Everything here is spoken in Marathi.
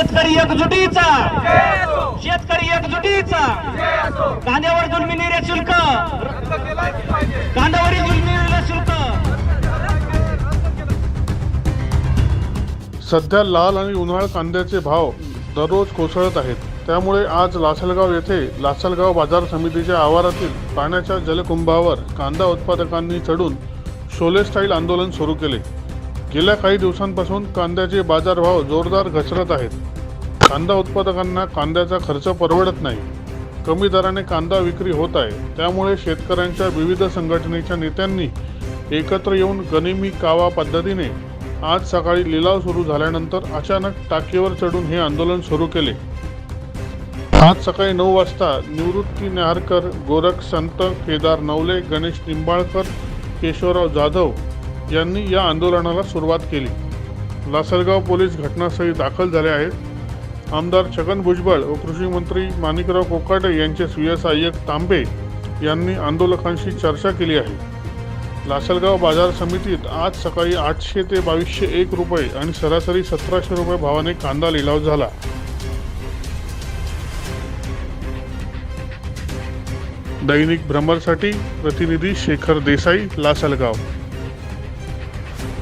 शेतकरी एकजुटीचा. शेतकरी एकजुटीचा. कांद्यावर जुलमी निर्यात शुल्क. कांद्यावरील जुलमी निर्यात शुल्क. सध्या लाल आणि उन्हाळ कांद्याचे भाव दररोज कोसळत आहेत. त्यामुळे आज लासलगाव येथे लासलगाव बाजार समितीच्या आवारातील पाण्याच्या जलकुंभावर कांदा उत्पादकांनी चढून शोले स्टाईल आंदोलन सुरू केले. गेल्या काही दिवसांपासून कांद्याचे बाजारभाव जोरदार घसरत आहेत. कांदा उत्पादकांना कांद्याचा खर्च परवडत नाही. कमी दराने कांदा विक्री होत आहे. त्यामुळे शेतकऱ्यांच्या विविध संघटनेच्या नेत्यांनी एकत्र येऊन गनिमी कावा पद्धतीने आज सकाळी लिलाव सुरू झाल्यानंतर अचानक टाकीवर चढून हे आंदोलन सुरू केले. आज सकाळी नऊ वाजता निवृत्ती नेहारकर गोरख संत केदार नवले गणेश निंबाळकर केशवराव जाधव यांनी या आंदोलनाला सुरुवात केली. लासलगाव पोलीस घटनास्थळी दाखल झाले आहेत. आमदार छगन भुजबळ व कृषी मंत्री माणिकराव कोकाटे यांचे सुयसहाय्यक तांबे यांनी आंदोलकांशी चर्चा केली आहे. लासलगाव बाजार समितीत आज सकाळी आठशे ते बावीसशे एक रुपये आणि सरासरी सतराशे रुपये भावाने कांदा लिलाव झाला. दैनिक भ्रमरसाठी प्रतिनिधी शेखर देसाई लासलगाव.